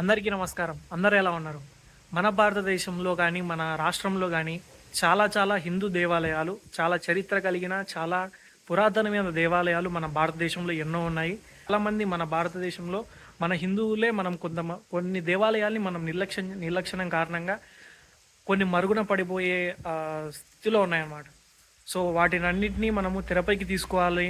అందరికీ నమస్కారం. అందరు ఎలా ఉన్నారు? మన భారతదేశంలో కానీ మన రాష్ట్రంలో కానీ చాలా చాలా హిందూ దేవాలయాలు చాలా చరిత్ర కలిగిన చాలా పురాతనమైన దేవాలయాలు మన భారతదేశంలో ఎన్నో ఉన్నాయి. చాలామంది మన భారతదేశంలో మన హిందువులే మనం కొంత కొన్ని దేవాలయాల్ని మనం నిర్లక్ష్యం నిర్లక్షణం కారణంగా కొన్ని మరుగున పడిపోయే స్థితిలో ఉన్నాయన్నమాట. సో వాటినన్నింటినీ మనము తెరపైకి తీసుకోవాలి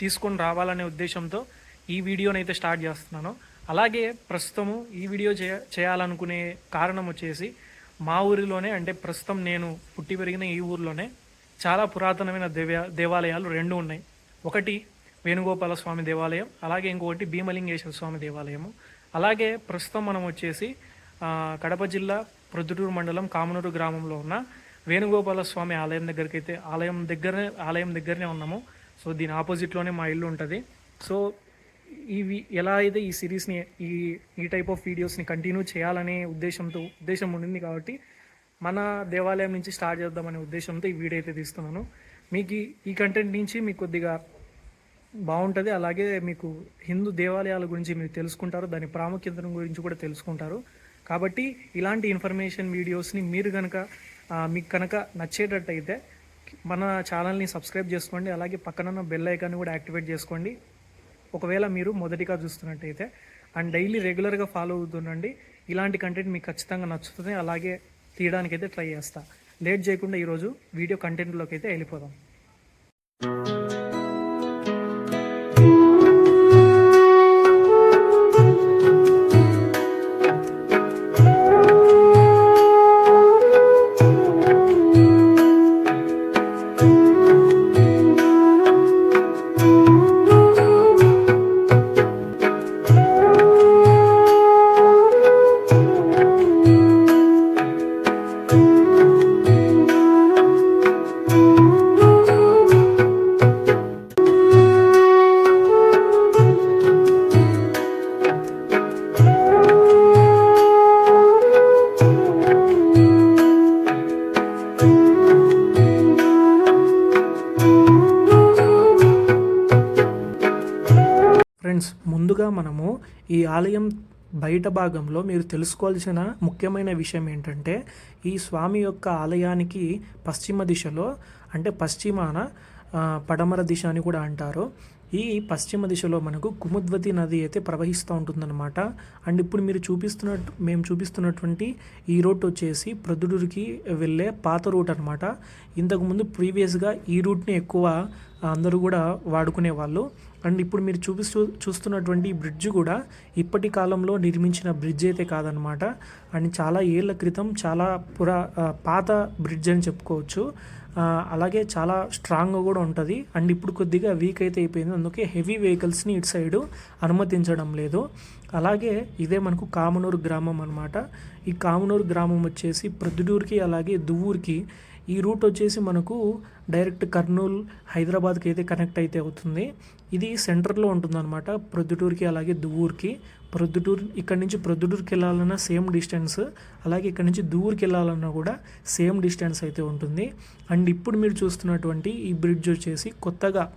తీసుకొని రావాలనే ఉద్దేశంతో ఈ వీడియోనైతే అయితే స్టార్ట్ చేస్తున్నాను. అలాగే ప్రస్తుతము ఈ వీడియో చేయ చేయాలనుకునే కారణం వచ్చేసి మా ఊరిలోనే అంటే ప్రస్తుతం నేను పుట్టి పెరిగిన ఈ ఊరిలోనే చాలా పురాతనమైన దేవ దేవాలయాలు రెండు ఉన్నాయి. ఒకటి వేణుగోపాల స్వామి దేవాలయం అలాగే ఇంకొకటి భీమలింగేశ్వర స్వామి దేవాలయము. అలాగే ప్రస్తుతం మనం వచ్చేసి కడప జిల్లా ప్రొద్దుటూరు మండలం కామనూరు గ్రామంలో ఉన్న వేణుగోపాల స్వామి ఆలయం దగ్గరికి అయితే ఆలయం దగ్గరనే ఆలయం దగ్గరనే ఉన్నాము. సో దీని ఆపోజిట్లోనే మా ఇల్లు ఉంటుంది. సో ఇవి ఎలా అయితే ఈ సిరీస్ని ఈ ఈ టైప్ ఆఫ్ వీడియోస్ని కంటిన్యూ చేయాలనే ఉద్దేశంతో ఉద్దేశం ఉండింది కాబట్టి మన దేవాలయం నుంచి స్టార్ట్ చేద్దామనే ఉద్దేశంతో ఈ వీడియో అయితే తీస్తున్నాను. మీకు ఈ- కంటెంట్ నుంచి మీకు కొద్దిగా బాగుంటుంది. అలాగే మీకు హిందూ దేవాలయాల గురించి మీరు తెలుసుకుంటారు. దాని ప్రాముఖ్యత గురించి కూడా తెలుసుకుంటారు. కాబట్టి ఇలాంటి ఇన్ఫర్మేషన్ వీడియోస్ని మీరు కనుక మీకు కనుక నచ్చేటట్టయితే మన ఛానల్ని సబ్స్క్రైబ్ చేసుకోండి. అలాగే పక్కన బెల్ ఐకాన్ని కూడా యాక్టివేట్ చేసుకోండి. ఒకవేళ మీరు మొదటిగా చూస్తున్నట్టయితే అండ్ డైలీ రెగ్యులర్గా ఫాలో అవుతుండండి. ఇలాంటి కంటెంట్ మీకు ఖచ్చితంగా నచ్చుతుంది. అలాగే తీయడానికి అయితే ట్రై చేస్తా. లేట్ చేయకుండా ఈరోజు వీడియో కంటెంట్లోకి అయితే వెళ్ళిపోదాం. ఆలయం బయట భాగంలో మీరు తెలుసుకోవాల్సిన ముఖ్యమైన విషయం ఏంటంటే ఈ స్వామి యొక్క ఆలయానికి పశ్చిమ దిశలో అంటే పశ్చిమాన పడమర దిశ అని కూడా అంటారు. ఈ పశ్చిమ దిశలో మనకు కుముద్వతి నది అయితే ప్రవహిస్తూ ఉంటుందన్నమాట. అండ్ ఇప్పుడు మీరు చూపిస్తున్నట్టు మేము చూపిస్తున్నటువంటి ఈ రూట్ వచ్చేసి ప్రొద్దుటూరుకి వెళ్ళే పాత రూట్ అనమాట ఇంతకుముందు ప్రీవియస్గా ఈ రూట్ని ఎక్కువ అందరూ కూడా వాడుకునే వాళ్ళు అండ్ ఇప్పుడు మీరు చూపిస్తూ చూస్తున్నటువంటి ఈ బ్రిడ్జ్ కూడా ఇప్పటి కాలంలో నిర్మించిన బ్రిడ్జ్ అయితే కాదనమాట. అండ్ చాలా ఏళ్ళ క్రితం చాలా పురా పాత బ్రిడ్జ్ అని చెప్పుకోవచ్చు. అలాగే చాలా స్ట్రాంగ్గా కూడా ఉంటుంది. అండ్ ఇప్పుడు కొద్దిగా వీక్ అయితే అయిపోయింది. అందుకే హెవీ వెహికల్స్ని ఇటు సైడు అనుమతించడం లేదు. అలాగే ఇదే మనకు కామనూరు గ్రామం అనమాట ఈ కామనూరు గ్రామం వచ్చేసి ప్రొద్దుటూరుకి అలాగే దువ్వూరికి ఈ రూట్ వచ్చేసి మనకు డైరెక్ట్ కర్నూలు హైదరాబాద్కి అయితే కనెక్ట్ అయితే అవుతుంది. ఇది సెంటర్లో ఉంటుందన్నమాట ప్రొద్దుటూరుకి అలాగే దువ్వూరుకి. ప్రొద్దుటూరు ఇక్కడ నుంచి ప్రొద్దుటూరుకి వెళ్ళాలన్నా సేమ్ డిస్టెన్స్ అలాగే ఇక్కడ నుంచి దువ్వూరుకి వెళ్ళాలన్నా కూడా సేమ్ డిస్టెన్స్ అయితే ఉంటుంది. అండ్ ఇప్పుడు మీరు చూస్తున్నటువంటి ఈ బ్రిడ్జ్ వచ్చేసి కొత్తగా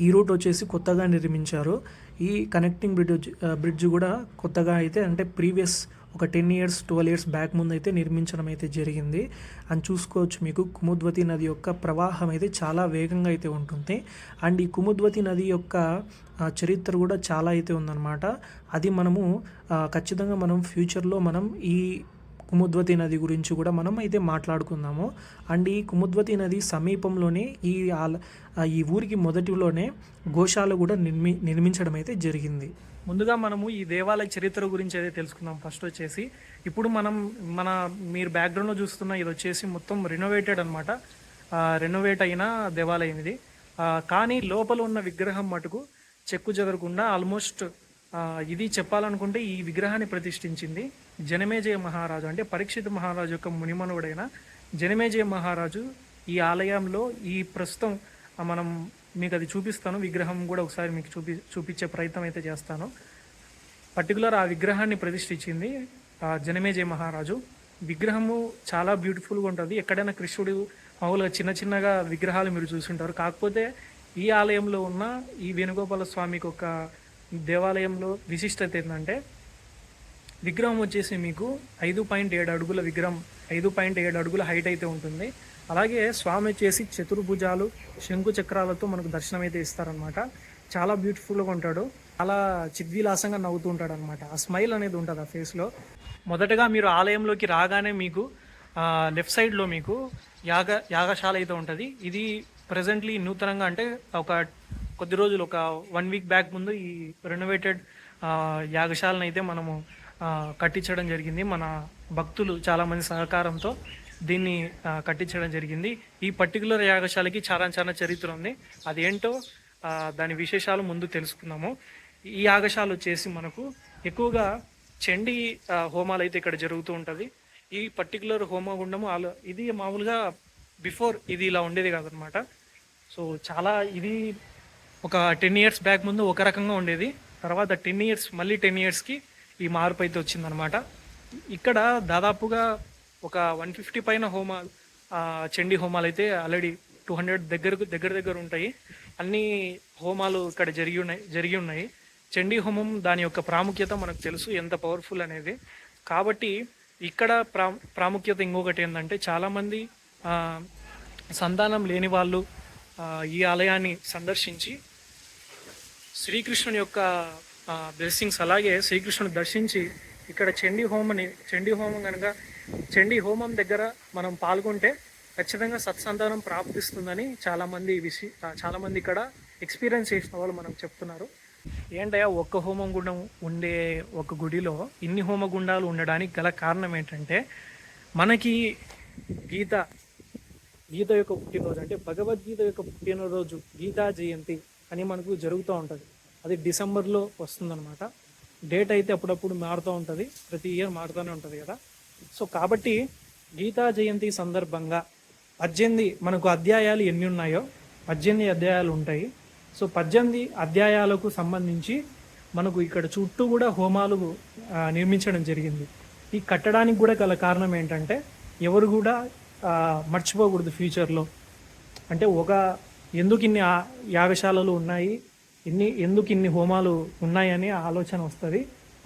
ఈ రూట్ వచ్చేసి కొత్తగా నిర్మించారు. ఈ కనెక్టింగ్ బ్రిడ్జ్ వచ్చి- బ్రిడ్జ్ కూడా కొత్తగా అయితే అంటే ప్రీవియస్ ఒక ten years twelve years back ముందు అయితే నిర్మించడం అయితే జరిగింది. అని చూసుకోవచ్చు మీకు కుముద్వతి నది యొక్క ప్రవాహం అయితే చాలా వేగంగా అయితే ఉంటుంది. అండ్ ఈ కుముద్వతి నది యొక్క చరిత్ర కూడా చాలా అయితే ఉందన్నమాట. అది మనము ఖచ్చితంగా మనం ఫ్యూచర్లో మనం ఈ కుముద్వతి నది గురించి కూడా మనం అయితే మాట్లాడుకుందాము. అండ్ ఈ కుముద్వతి నది సమీపంలోనే ఈ ఆల ఈ ఊరికి మొదటిలోనే గోశాల కూడా నిర్మి నిర్మించడం అయితే జరిగింది. ముందుగా మనము ఈ దేవాలయ చరిత్ర గురించి అయితే తెలుసుకుందాం. ఫస్ట్ వచ్చేసి ఇప్పుడు మనం మన మీరు బ్యాక్గ్రౌండ్లో చూస్తున్న ఇది వచ్చేసి మొత్తం రెనోవేటెడ్ అనమాట రెనోవేట్ అయిన దేవాలయం ఇది. కానీ లోపల ఉన్న విగ్రహం మటుకు చెక్కు చెదరకుండా ఆల్మోస్ట్ ఇది చెప్పాలనుకుంటే ఈ విగ్రహాన్ని ప్రతిష్ఠించింది జనమేజయ మహారాజు. అంటే పరీక్షిత్ మహారాజు యొక్క మునిమనుడైన జనమేజయ మహారాజు ఈ ఆలయంలో ఈ ప్రస్తుతం మనం మీకు అది చూపిస్తాను. విగ్రహం కూడా ఒకసారి మీకు చూపి చూపించే ప్రయత్నం అయితే చేస్తాను. పర్టికులర్ ఆ విగ్రహాన్ని ప్రతిష్ఠించింది ఆ జనమేజయ మహారాజు. విగ్రహము చాలా బ్యూటిఫుల్గా ఉంటుంది. ఎక్కడైనా కృష్ణుడు మామూలుగా చిన్న చిన్నగా విగ్రహాలు మీరు చూసుంటారు. కాకపోతే ఈ ఆలయంలో ఉన్న ఈ వేణుగోపాల స్వామికి ఒక దేవాలయంలో విశిష్టత ఏంటంటే విగ్రహం వచ్చేసి మీకు ఐదు పాయింట్ ఏడు అడుగుల విగ్రహం ఐదు పాయింట్ ఏడు అడుగుల హైట్ అయితే ఉంటుంది. అలాగే స్వామి వచ్చేసి చతుర్భుజాలు శంకు చక్రాలతో మనకు దర్శనం అయితే ఇస్తారనమాట చాలా బ్యూటిఫుల్గా ఉంటాడు. చాలా చిద్విలాసంగా నవ్వుతూ ఉంటాడు అనమాట ఆ స్మైల్ అనేది ఉంటుంది ఆ ఫేస్లో మొదటగా మీరు ఆలయంలోకి రాగానే మీకు లెఫ్ట్ సైడ్లో మీకు యాగ యాగశాల అయితే ఉంటుంది. ఇది ప్రజెంట్లీ నూతనంగా అంటే ఒక కొద్ది రోజులు ఒక వన్ వీక్ బ్యాక్ ముందు ఈ రెనోవేటెడ్ యాగశాలను అయితే మనము కట్టించడం జరిగింది. మన భక్తులు చాలామంది సహకారంతో దీన్ని కట్టించడం జరిగింది. ఈ పర్టికులర్ యాగశాలకి చాలా చాలా చరిత్ర ఉంది. అదేంటో ఏంటో దాని విశేషాలు ముందు తెలుసుకుందాము. ఈ యాగశాల వచ్చేసి మనకు ఎక్కువగా చండి హోమాలు అయితే ఇక్కడ జరుగుతూ ఉంటుంది. ఈ పర్టికులర్ హోమగుండము ఆలో ఇది మామూలుగా బిఫోర్ ఇది ఇలా ఉండేది కాదనమాట. సో చాలా ఇది ఒక టెన్ ఇయర్స్ బ్యాక్ ముందు ఒక రకంగా ఉండేది. తర్వాత టెన్ ఇయర్స్ మళ్ళీ టెన్ ఇయర్స్కి ఈ మార్పు అయితే వచ్చిందనమాట. ఇక్కడ దాదాపుగా ఒక వన్ ఫిఫ్టీ పైన హోమాలు చండీ హోమాలు అయితే ఆల్రెడీ టూ హండ్రెడ్ దగ్గరకు దగ్గర దగ్గర ఉంటాయి. అన్ని హోమాలు ఇక్కడ జరిగి ఉన్నాయి జరిగి ఉన్నాయి. చండీ హోమం దాని యొక్క ప్రాముఖ్యత మనకు తెలుసు ఎంత పవర్ఫుల్ అనేది. కాబట్టి ఇక్కడ ప్రా ప్రాముఖ్యత ఇంకొకటి ఏంటంటే చాలామంది సంతానం లేని వాళ్ళు ఈ ఆలయాన్ని సందర్శించి శ్రీకృష్ణుని యొక్క బ్లెస్సింగ్స్ అలాగే శ్రీకృష్ణుని దర్శించి ఇక్కడ చండీ హోమని చండీ హోమం కనుక చండీ హోమం దగ్గర మనం పాల్గొంటే ఖచ్చితంగా సత్సంతానం ప్రాప్తిస్తుందని చాలామంది విషయ చాలామంది ఇక్కడ ఎక్స్పీరియన్స్ చేసిన వాళ్ళు మనం చెప్తున్నారు. ఏంటయ్యా ఒక్క హోమం గుండం ఉండే ఒక గుడిలో ఇన్ని హోమగుండాలు ఉండడానికి గల కారణం ఏంటంటే మనకి గీత గీత యొక్క పుట్టినరోజు అంటే భగవద్గీత యొక్క పుట్టినరోజు గీతా జయంతి అని మనకు జరుగుతూ ఉంటుంది. అది డిసెంబర్లో వస్తుందన్నమాట. డేట్ అయితే అప్పుడప్పుడు మారుతూ ఉంటుంది. ప్రతి ఇయర్ మారుతూనే ఉంటుంది కదా. సో కాబట్టి గీతా జయంతి సందర్భంగా పద్దెనిమిది మనకు అధ్యాయాలు ఎన్ని ఉన్నాయో పద్దెనిమిది అధ్యాయాలు ఉంటాయి. సో పద్దెనిమిది అధ్యాయాలకు సంబంధించి మనకు ఇక్కడ చుట్టూ కూడా హోమాలు నిర్మించడం జరిగింది. ఈ కట్టడానికి కూడా గల కారణం ఏంటంటే ఎవరు కూడా మర్చిపోకూడదు ఫ్యూచర్లో. అంటే ఒక ఎందుకు ఇన్ని యాగశాలలు ఉన్నాయి ఇన్ని ఎందుకు ఇన్ని హోమాలు ఉన్నాయని ఆలోచన వస్తుంది.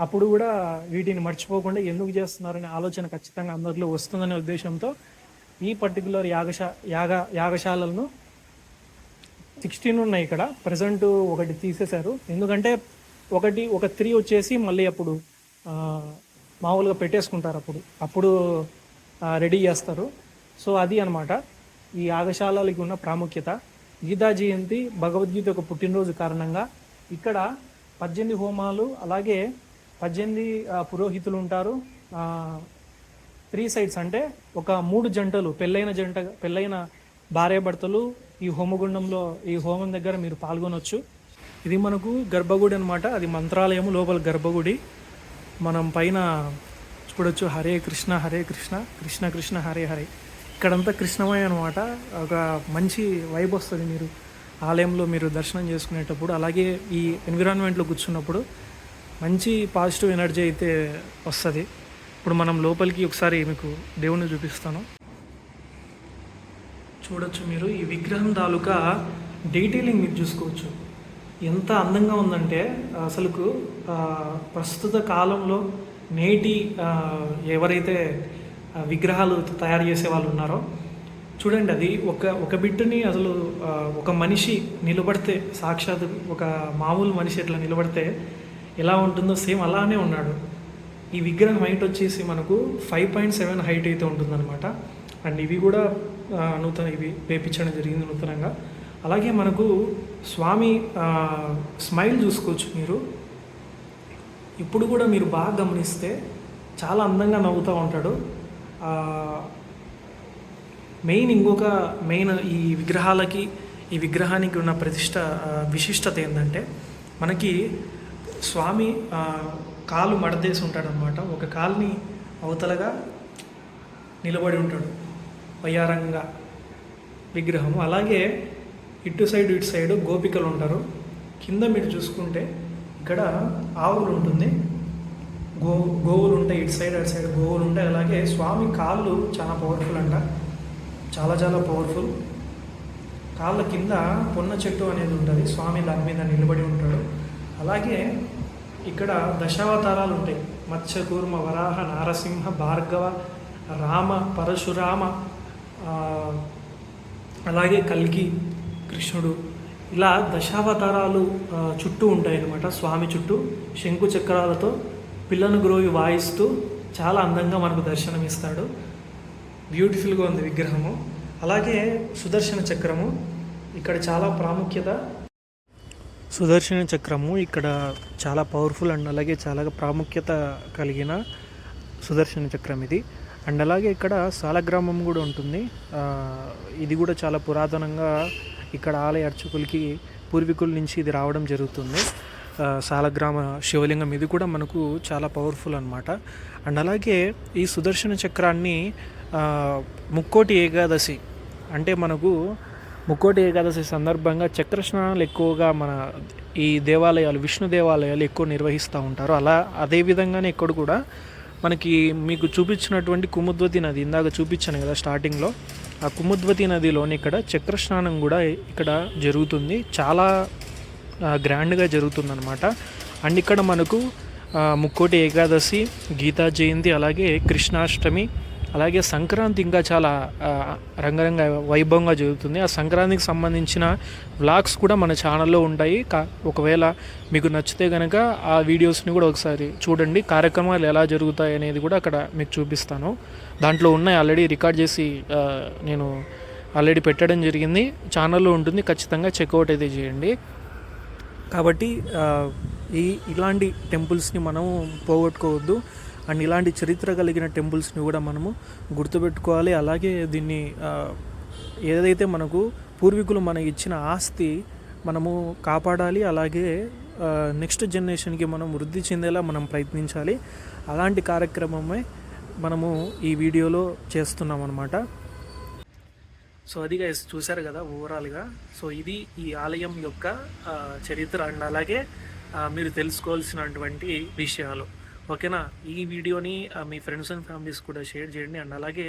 అప్పుడు కూడా వీటిని మర్చిపోకుండా ఎందుకు చేస్తున్నారనే ఆలోచన ఖచ్చితంగా అందరిలో వస్తుందనే ఉద్దేశంతో ఈ పర్టికులర్ యాగశా యాగ యాగశాలలను సిక్స్టీన్ ఉన్నాయి ఇక్కడ. ప్రజెంట్ ఒకటి తీసేశారు. ఎందుకంటే ఒకటి ఒక త్రీ వచ్చేసి మళ్ళీ అప్పుడు మామూలుగా పెట్టేసుకుంటారు అప్పుడు. అప్పుడు రెడీ చేస్తారు. సో అది అనమాట ఈ యాగశాలకి ఉన్న ప్రాముఖ్యత. గీతా జయంతి భగవద్గీత యొక్క పుట్టినరోజు కారణంగా ఇక్కడ పద్దెనిమిది హోమాలు అలాగే పద్దెనిమిది పురోహితులు ఉంటారు. త్రీ సైడ్స్ అంటే ఒక మూడు జంటలు పెళ్ళైన జంట పెళ్ళైన భార్యాభర్తలు ఈ హోమగుండంలో ఈ హోమం దగ్గర మీరు పాల్గొనవచ్చు ఇది మనకు గర్భగుడి అనమాట అది మంత్రాలయం లోపల గర్భగుడి. మనం పైన చూడొచ్చు హరే కృష్ణ హరే కృష్ణ కృష్ణ కృష్ణ హరే హరే. ఇక్కడంతా కృష్ణమయ అనమాట ఒక మంచి వైబ్ వస్తుంది మీరు ఆలయంలో మీరు దర్శనం చేసుకునేటప్పుడు. అలాగే ఈ ఎన్విరాన్మెంట్లో కూర్చున్నప్పుడు మంచి పాజిటివ్ ఎనర్జీ అయితే వస్తుంది. ఇప్పుడు మనం లోపలికి ఒకసారి మీకు దేవుణ్ణి చూపిస్తాను. చూడొచ్చు మీరు ఈ విగ్రహం తాలూకా డీటెయిలింగ్ మీరు చూసుకోవచ్చు. ఎంత అందంగా ఉందంటే అసలుకు ప్రస్తుత కాలంలో నేటి ఎవరైతే విగ్రహాలు తయారు చేసే వాళ్ళు ఉన్నారో చూడండి అది ఒక ఒక బిడ్డని అసలు ఒక మనిషి నిలబడితే సాక్షాత్ ఒక మామూలు మనిషి ఎట్లా నిలబడితే ఎలా ఉంటుందో సేమ్ అలానే ఉన్నాడు. ఈ విగ్రహం హైట్ వచ్చేసి మనకు ఫైవ్ పాయింట్ సెవెన్ హైట్ అయితే ఉంటుందన్నమాట. అండ్ ఇవి కూడా నూతన ఇవి వేపించడం జరిగింది నూతనంగా. అలాగే మనకు స్వామి స్మైల్ చూసుకోవచ్చు మీరు. ఇప్పుడు కూడా మీరు బాగా గమనిస్తే చాలా అందంగా నవ్వుతూ ఉంటాడు. మెయిన్ ఇంకొక మెయిన్ ఈ విగ్రహాలకి ఈ విగ్రహానికి ఉన్న ప్రతిష్ట విశిష్టత ఏంటంటే మనకి స్వామి కాలు మడదేసి ఉంటాడనమాట ఒక కాలుని అవతలగా నిలబడి ఉంటాడు. వయ్యారంగా విగ్రహం అలాగే ఇటు సైడ్ ఇటు సైడ్ గోపికలు ఉంటారు. కింద మీరు చూసుకుంటే ఇక్కడ ఆవులు ఉంటుంది. గో గోవులు ఉంటాయి. ఇటు సైడ్ అటు సైడ్ గోవులు ఉంటాయి. అలాగే స్వామి కాళ్ళు చాలా పవర్ఫుల్ అంట. చాలా చాలా పవర్ఫుల్ కాళ్ళ కింద పొన్న చెట్టు అనేది ఉంటుంది. స్వామి దాని మీద నిలబడి ఉంటాడు. అలాగే ఇక్కడ దశావతారాలు ఉంటాయి. మత్స్యకూర్మ వరాహ నారసింహ భార్గవ రామ పరశురామ అలాగే కల్కి కృష్ణుడు. ఇలా దశావతారాలు చుట్టూ చుట్టూ ఉంటాయన్నమాట. స్వామి చుట్టూ శంకు చక్రాలతో పిల్లను గ్రోవి వాయిస్తూ చాలా అందంగా మనకు దర్శనమిస్తాడు బ్యూటిఫుల్గా ఉంది విగ్రహము. అలాగే సుదర్శన చక్రము. ఇక్కడ చాలా ప్రాముఖ్యత సుదర్శన చక్రము ఇక్కడ చాలా పవర్ఫుల్ అండ్ అలాగే చాలా ప్రాముఖ్యత కలిగిన సుదర్శన చక్రం ఇది. అండ్ అలాగే ఇక్కడ సాలగ్రామం కూడా ఉంటుంది. ఇది కూడా చాలా పురాతనంగా ఇక్కడ ఆలయ అర్చకులకి పూర్వీకుల నుంచి ఇది రావడం జరుగుతుంది. సాలగ్రామ శివలింగం ఇది కూడా మనకు చాలా పవర్ఫుల్ అనమాట అండ్ అలాగే ఈ సుదర్శన చక్రాన్ని ముక్కోటి ఏకాదశి అంటే మనకు ముక్కోటి ఏకాదశి సందర్భంగా చక్ర స్నానాలు ఎక్కువగా మన ఈ దేవాలయాలు విష్ణు దేవాలయాలు ఎక్కువ నిర్వహిస్తూ ఉంటారు. అలా అదే విధంగానే ఇక్కడ కూడా మనకి మీకు చూపించినటువంటి కుముద్వతి నది ఇందాక చూపించాను కదా స్టార్టింగ్లో ఆ కుముద్వతి నదిలోని ఇక్కడ చక్ర స్నానం కూడా ఇక్కడ జరుగుతుంది. చాలా గ్రాండ్గా జరుగుతుందన్నమాట. అండ్ ఇక్కడ మనకు ముక్కోటి ఏకాదశి గీతా జయంతి అలాగే కృష్ణాష్టమి అలాగే సంక్రాంతి ఇంకా చాలా రంగరంగ వైభవంగా జరుగుతుంది. ఆ సంక్రాంతికి సంబంధించిన వ్లాగ్స్ కూడా మన ఛానల్లో ఉంటాయి. కా ఒకవేళ మీకు నచ్చితే కనుక ఆ వీడియోస్ని కూడా ఒకసారి చూడండి. కార్యక్రమాలు ఎలా జరుగుతాయి అనేది కూడా అక్కడ మీకు చూపిస్తాను. దాంట్లో ఉన్నాయి ఆల్రెడీ రికార్డ్ చేసి నేను ఆల్రెడీ పెట్టడం జరిగింది. ఛానల్లో ఉంటుంది. ఖచ్చితంగా చెక్అవుట్ అయితే చేయండి. కాబట్టి ఈ ఇలాంటి టెంపుల్స్ని మనం పోగొట్టుకోవద్దు. అండ్ ఇలాంటి చరిత్ర కలిగిన టెంపుల్స్ని కూడా మనము గుర్తుపెట్టుకోవాలి. అలాగే దీన్ని ఏదైతే మనకు పూర్వీకులు మనకి ఇచ్చిన ఆస్తి మనము కాపాడాలి అలాగే నెక్స్ట్ జనరేషన్కి మనం వృద్ధి చెందేలా మనం ప్రయత్నించాలి. అలాంటి కార్యక్రమమే మనము ఈ వీడియోలో చేస్తున్నాం అనమాట సో అది గైస్ చూశారు కదా ఓవరాల్గా సో ఇది ఈ ఆలయం యొక్క చరిత్ర అండ్ అలాగే మీరు తెలుసుకోవాల్సినటువంటి విషయాలు. ఓకేనా? ఈ వీడియోని మీ ఫ్రెండ్స్ అండ్ ఫ్యామిలీస్ కూడా షేర్ చేయండి. అండ్ అలాగే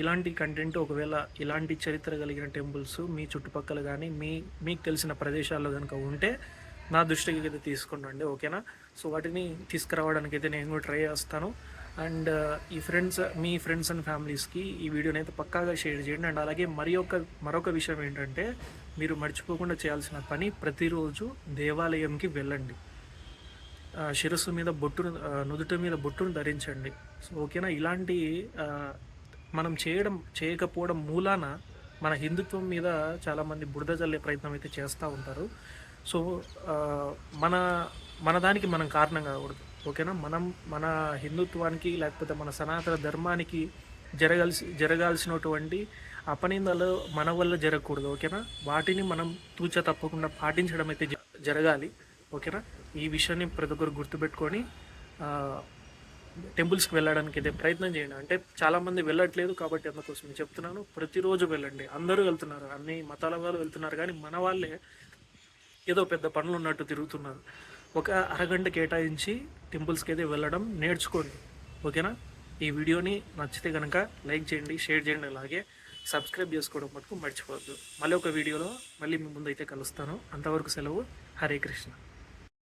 ఇలాంటి కంటెంట్ ఒకవేళ ఇలాంటి చరిత్ర కలిగిన టెంపుల్స్ మీ చుట్టుపక్కల కానీ మీ మీకు తెలిసిన ప్రదేశాల్లో కనుక ఉంటే నా దృష్టికి అయితే తీసుకురండి ఓకేనా? సో వాటిని తీసుకురావడానికి అయితే నేను కూడా ట్రై చేస్తాను. అండ్ ఈ ఫ్రెండ్స్ మీ ఫ్రెండ్స్ అండ్ ఫ్యామిలీస్కి ఈ వీడియోని అయితే పక్కాగా షేర్ చేయండి. అండ్ అలాగే మరి ఒక మరొక విషయం ఏంటంటే మీరు మర్చిపోకుండా చేయాల్సిన పని ప్రతిరోజు దేవాలయంకి వెళ్ళండి. శిరస్సు మీద బొట్టును నుదుట మీద బొట్టును ధరించండి. సో ఓకేనా? ఇలాంటి మనం చేయడం చేయకపోవడం మూలాన మన హిందుత్వం మీద చాలామంది బురద జల్లే ప్రయత్నం అయితే చేస్తూ ఉంటారు. సో మన మన దానికి మనం కారణం కాకూడదు. ఓకేనా? మనం మన హిందుత్వానికి లేకపోతే మన సనాతన ధర్మానికి జరగాల్సి జరగాల్సినటువంటి అపనిందలు మన వల్ల జరగకూడదు. ఓకేనా? వాటిని మనం తూచ తప్పకుండా పాటించడం అయితే జ- జరగాలి. ఓకేనా? ఈ విషయాన్ని ప్రతి ఒక్కరు గుర్తుపెట్టుకొని టెంపుల్స్కి వెళ్ళడానికి అయితే ప్రయత్నం చేయండి. అంటే చాలామంది వెళ్ళట్లేదు కాబట్టి అందుకోసం నేను చెప్తున్నాను. ప్రతిరోజు వెళ్ళండి. అందరూ వెళ్తున్నారు. అన్ని మతాల వాళ్ళు వెళ్తున్నారు కానీ మన వాళ్ళే ఏదో పెద్ద పనులు ఉన్నట్టు తిరుగుతున్నారు. ఒక అరగంట కేటాయించి టెంపుల్స్కి అయితే వెళ్ళడం నేర్చుకోండి. ఓకేనా? ఈ వీడియోని నచ్చితే కనుక లైక్ చేయండి షేర్ చేయండి అలాగే సబ్స్క్రైబ్ చేసుకోవడం మటుకు మర్చిపోవద్దు. మళ్ళీ ఒక వీడియోలో మళ్ళీ మీ ముందు అయితే కలుస్తాను. అంతవరకు సెలవు. హరే కృష్ణ.